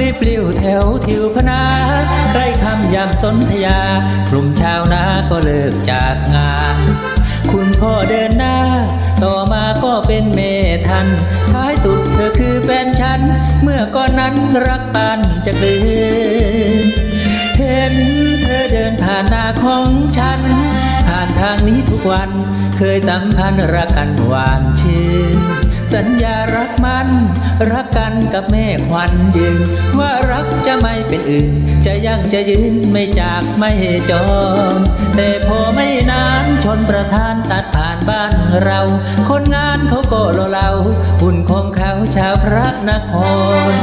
รีบเลี้ยวแถวทิวพนาใกล้คำยามสนธยา กลุ่มชาวนาก็เลิกจากงาน คุณพ่อเดินหน้า ต่อมาก็เป็นเมทัน ท้ายสุดเธอคือแฟนฉัน เมื่อก่อนนั้นรักปันจะเลืนเห็นเธอเดินผ่านหน้าของฉัน ผ่านทางนี้ทุกวัน เคยสัมพันธ์รักกันหวานชื่น สัญญารักมัน รักกันกับแม่ควันยืน ว่ารักจะไม่เป็นอื่น จะยั่งจะยืนไม่จากไม่จรแต่พอไม่นานชนประธานตัดผ่านบ้านเรา คนงานเขาก็โลเลาหุ่นของเขาชาวพระนคร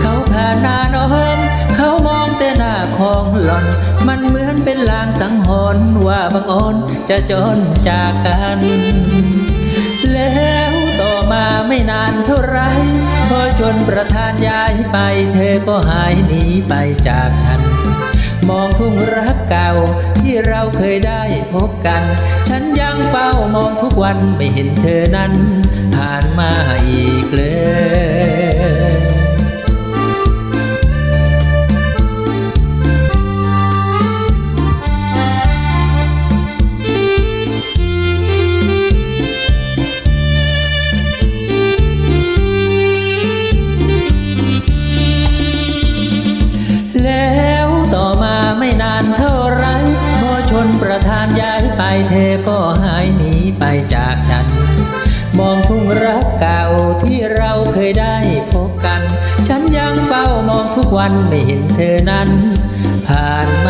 เขาผ่านหน้าน้องเขามองแต่หน้าของหล่อน มันเหมือนเป็นลางสังหรณ์ว่าบังอ่อนจะจนจากกัน จนประธานย้ายไป เธอก็หายหนีไปจากฉัน มองทุ่งรักเก่าที่เราเคยได้พบกัน ฉันยังเฝ้ามองทุกวันไม่เห็นเธอนั้น ผ่านมาอีกเลยายเธอก็หายหนีไปจากฉัน มองทุ่งรักเก่าที่เราเคยได้พบกัน ฉันยังเฝ้ามองทุกวันไม่เห็นเธอนั้น ผ่านมา